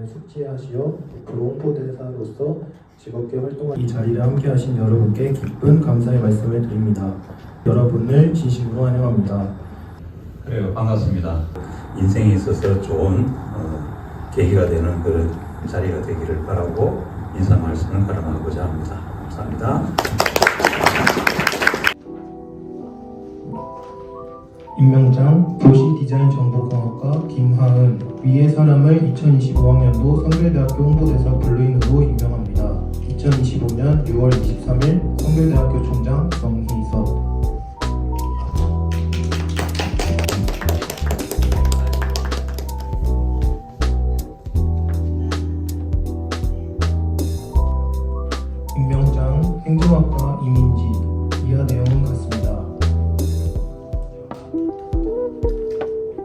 잘 숙지하시어 프로 홍보대사로서 즐겁게 활동한 이 자리를 함께 하신 여러분께 기쁜 감사의 말씀을 드립니다. 여러분을 진심으로 환영합니다. 그래요. 반갑습니다. 인생에 있어서 좋은 어, 계기가 되는 그런 자리가 되기를 바라고 인사 말씀을 가름하고자 합니다. 감사합니다. 임명장 도시 디자인 정보공학과 김하은 위의 사람을 2025학년도 성결대학교 홍보대사 블루인으로 임명합니다. 2025년 6월 23일 성결대학교 총장 정희석 임명장 행정학과 이민지 이하 내용은 같습니다.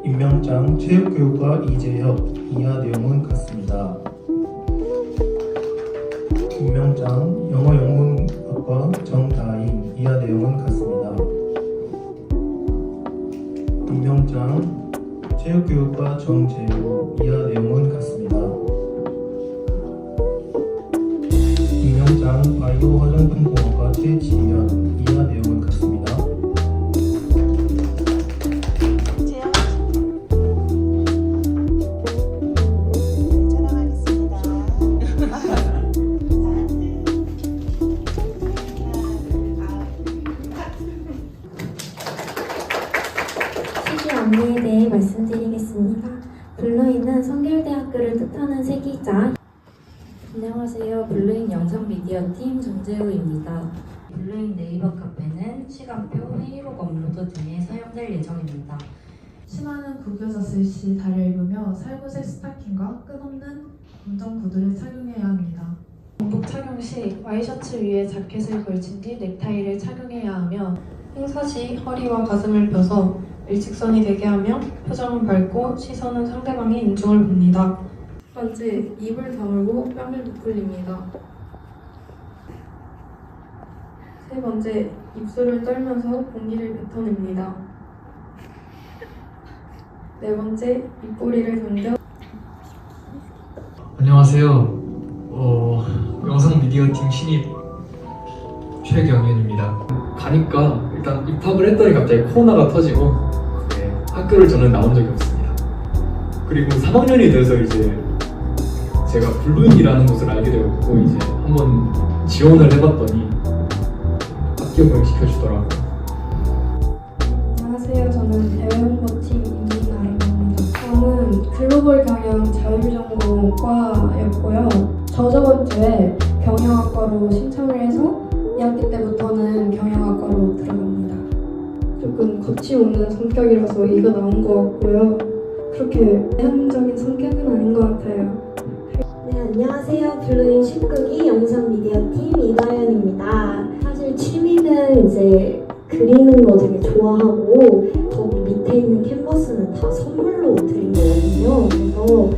임명장 체육교육과 이재혁 이하 내용은 같습니다. 임명장 영어영문학과 정다인 이하 내용은 같습니다. 임명장 체육교육과 정재우 이하 내용은 같습니다. 임명장 바이오 화장품 공학과 최지현 이하 내용은 같습니다. 말씀드리겠습니다. 블루인은 성결대학교를 뜻하는 세기자. 안녕하세요. 블루인 영상 미디어 팀 정재우입니다. 블루인 네이버 카페는 시간표, 회의록 업로드 등에 사용될 예정입니다. 수많은 국교사슬 시 달을 입으며 살구색 스타킹과 끝없는 검정 구두를 착용해야 합니다. 공복 착용 시 와이셔츠 위에 자켓을 걸친 뒤 넥타이를 착용해야 하며 행사 시 허리와 가슴을 펴서 일직선이 되게 하며 표정은 밝고 시선은 상대방의 인중을 봅니다. 첫 번째, 입을 다물고 뺨을 부풀립니다. 세 번째, 입술을 떨면서 공기를 뱉어냅니다. 네 번째, 입꼬리를 던져 안녕하세요. 어, 영상 미디어 팀 신입 최경윤입니다. 가니까 일단 입학을 했더니 갑자기 코로나가 터지고 네, 학교를 저는 나온 적이 없습니다. 그리고 3학년이 돼서 이제 제가 블루인이라는 곳을 알게 되었고 이제 한번 지원을 해봤더니 합격을 시켜주더라고요. 안녕하세요. 저는 대외 홍보팀 임진아라고 합니다. 저는 글로벌 경영 자율전공과였고요. 저 저번 주에 경영학과로 신청을 해서 2학기 때부터는 경영학과로 들어갑니다. 조금 거침없는 성격이라서 이거 나온 것 같고요. 그렇게 내향적인 성격은 아닌 것 같아요. 네, 안녕하세요. 블루인 19기 영상 미디어 팀 이다연입니다. 사실 취미는 이제 그리는 거 되게 좋아하고 거기 밑에 있는 캔버스는 다 선물로 드린 거거든요. 그래서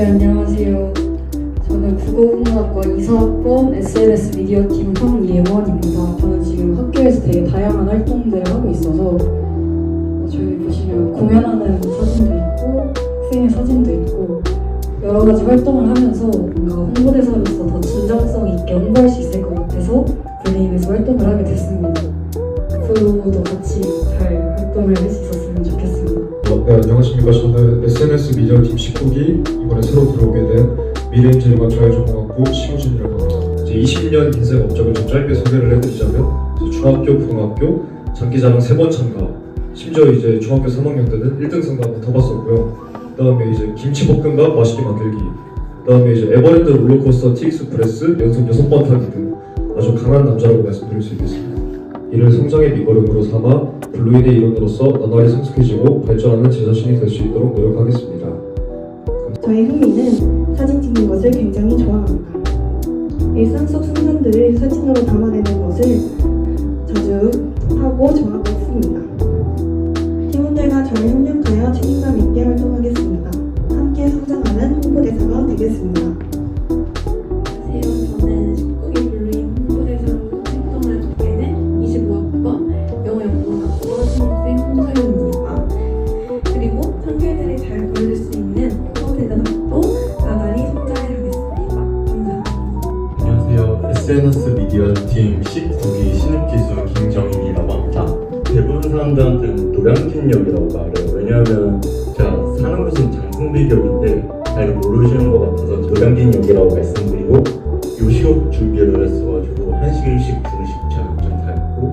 네, 안녕하세요. 저는 국어국문학과 이사학번 SNS 미디어팀 황예원입니다. 저는 지금 학교에서 되게 다양한 활동들을 하고 있어서 어, 저희 보시면 공연하는 사진도 있고 학생의 사진도 있고 여러 가지 활동을 하면서 뭔가 홍보대사로서 더 진정성 있게 홍보할 수 있을 것 같아서 블레임에서 활동을 하게 됐습니다. 앞으로도 같이 잘 활동을 할 수 있었으면 좋겠습니다. 어, 네, 안녕하십니까. 저는 SNS 미디어팀 19기 이번에 새로 들어오게 된 미래인재과 자율전공학부 심우진이라고 합니다. 이제 20년 인생 업적을 좀 짧게 소개를 해드리자면 중학교, 고등학교, 장기자랑 세 번 참가 심지어 이제 중학교 3학년 때는 1등상도 한번 타봤었고요. 그다음에 이제 김치볶음밥 맛있게 만들기 그다음에 이제 에버랜드 롤러코스터 티익스프레스 연속 6번 타기 등 아주 강한 남자라고 말씀드릴 수 있겠습니다. 이를 성장의 밑거름으로 삼아 블루인의 일원으로서 나날이 성숙해지고 발전하는 제 자신이 될 수 있도록 노력하겠습니다. 저의 흥미는 사진 찍는 것을 굉장히 좋아합니다. 일상 속 순간들을 사진으로 담아내는 것을 자주 하고 좋아하고 있습니다. 미디어 팀 19기 신입기수 김정인이라고 합니다. 대부분 사람들한테는 노량진역이라고 말해요. 왜냐하면 제가 사는 곳은 장승비역인데 잘 모르시는 것 같아서 노량진역이라고 말씀드리고 요식업 준비를 했어가지고 한식 일식 분식 자격증 다 했고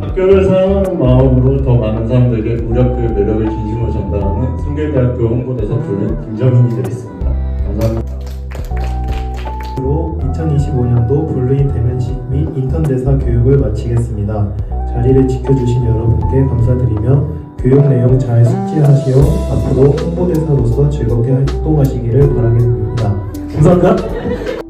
학교를 사랑하는 마음으로 더 많은 사람들에게 우리 학교의 매력을 진심으로 전달하는 성결대학교 홍보대사 불린 김정인이 되겠습니다. 감사합니다. 로 2025년도 블루인 대면식 및 인턴 대사 교육을 마치겠습니다. 자리를 지켜주신 여러분께 감사드리며 교육 내용 잘 숙지하시어 앞으로 홍보대사로서 즐겁게 활동하시기를 바라겠습니다. 감사합니다.